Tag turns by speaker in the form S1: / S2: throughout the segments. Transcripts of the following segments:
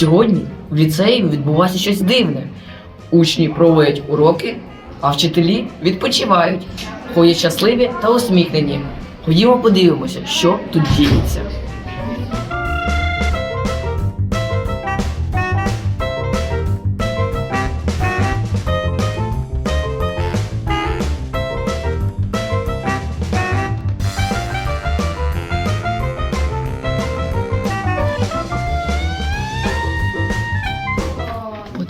S1: Сьогодні в ліцеї відбувається щось дивне. Учні проводять уроки, а вчителі відпочивають, ходять щасливі та усміхнені. Ходімо подивимося, що тут діється.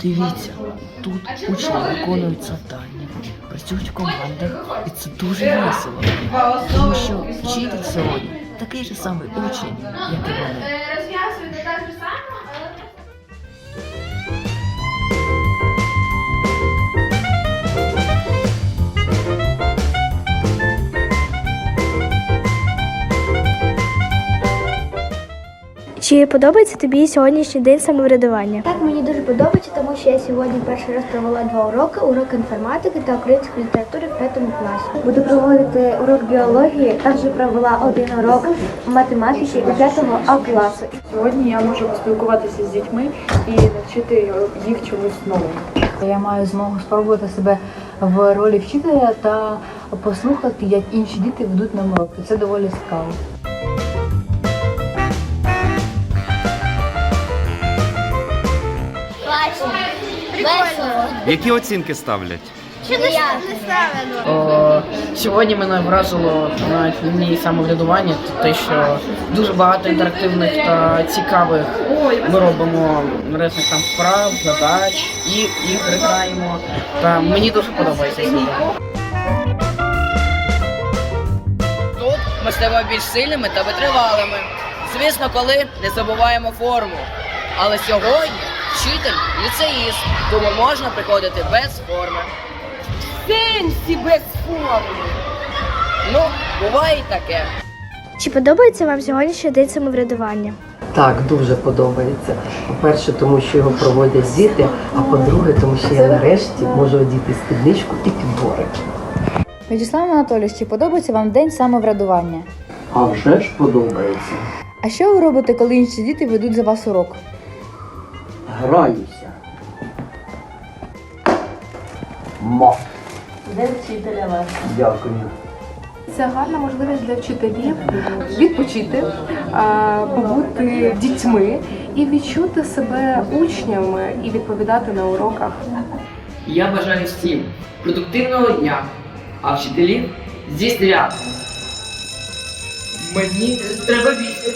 S1: Подивіться, тут учні виконують завдання, працюють в командах, і це дуже весело. Тому що вчитель сьогодні такий же самий учень, як і вони.
S2: Чи подобається тобі сьогоднішній день самоврядування?
S3: Так, мені дуже подобається, тому що я сьогодні перший раз провела два уроки: урок інформатики та української літератури в п'ятому класі. Буду проводити урок біології, також провела один урок математики у п'ятому А класу.
S4: Сьогодні я можу поспілкуватися з дітьми і навчити їх чомусь новому.
S5: Я маю змогу спробувати себе в ролі вчителя та послухати, як інші діти ведуть нам уроки. Це доволі цікаво.
S6: Які оцінки ставлять?
S1: О, сьогодні мене вразило навіть мені самоврядування, те, що дуже багато інтерактивних та цікавих ми робимо різних там вправ, задач і ігри граємо. Та мені дуже подобається сьогодні. Тут ми стаємо більш сильними та витривалими. Звісно, коли не забуваємо форму. Але сьогодні вчитель ліцеїст, тому можна приходити без форми. Сенсі без форми. Ну, буває і таке.
S2: Чи подобається вам сьогоднішній день самоврядування?
S7: Так, дуже подобається. По-перше, тому що його проводять діти, а по-друге, тому що я нарешті можу одіти спідничку і підбори.
S5: В'ячеслав Анатолійович, чи подобається вам день самоврядування?
S7: А вже ж подобається.
S5: А що ви робите, коли інші діти ведуть за вас урок?
S7: Граюся. Мо.
S5: Де вчителя вас?
S7: Дякую.
S4: Це гарна можливість для вчителів відпочити, побути дітьми і відчути себе учнями і відповідати на уроках.
S1: Я бажаю всім продуктивного дня, а вчителів зі свят. Мені треба бігти.